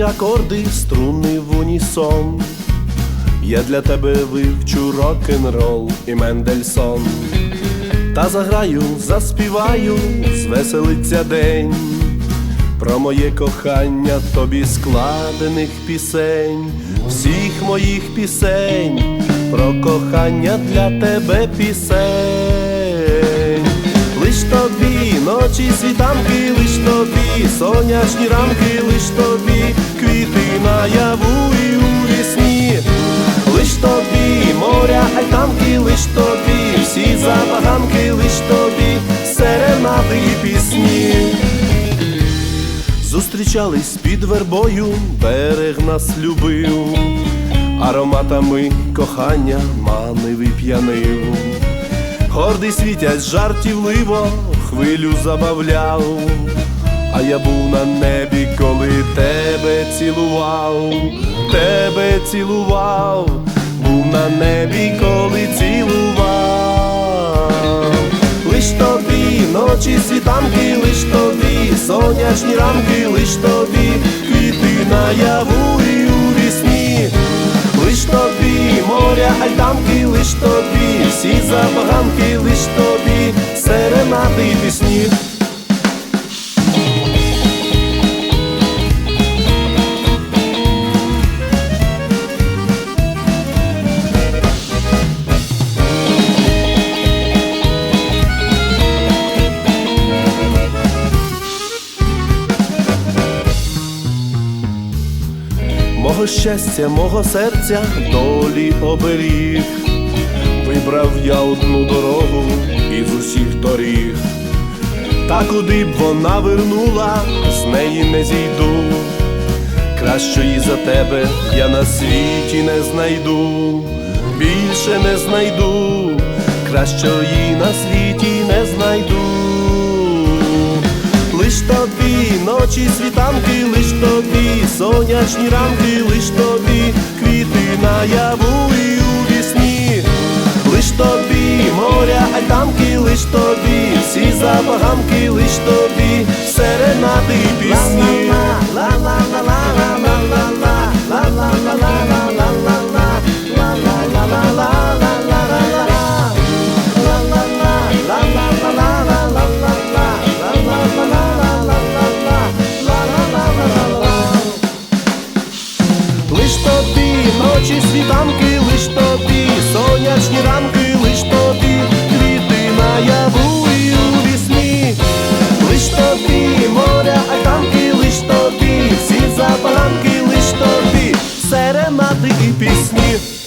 акорди, струни в унісон. Я для тебе вивчу рок-н-рол і Мендельсон. Та заграю, заспіваю, звеселиться день. Про моє кохання тобі складених пісень, всіх моїх пісень, про кохання для тебе пісень. Ночі світанки, лиш тобі сонячні ранки, лиш тобі квіти наяву і у вісні, лиш тобі моря, альтанки, лиш тобі всі забаганки, лиш тобі серенади і пісні. Зустрічались під вербою, берег нас любив, ароматами кохання манив і п'янив. Гордий світять жартівливо, хвилю забавляв, а я був на небі, коли тебе цілував, тебе цілував, був на небі, коли цілував. Лиш тобі ночі світанки, лиш тобі сонячні ранки, лиш тобі квіти наяву моря, альтанки, лиш тобі всі забаганки, лиш тобі серенади і пісні. Мого щастя, мого серця, долі оберіг, вибрав я одну дорогу із усіх доріг, та куди б вона вернула, з неї не зійду. Кращої за тебе я на світі не знайду, більше не знайду, кращої на світі не знайду. Лиш тобі ночі світанки, лиш тобі сонячні ранки, лиш тобі квіти наяву і у вісні, лиш тобі моря, альтанки, лиш тобі всі забаганки, лиш тобі мати і пісні.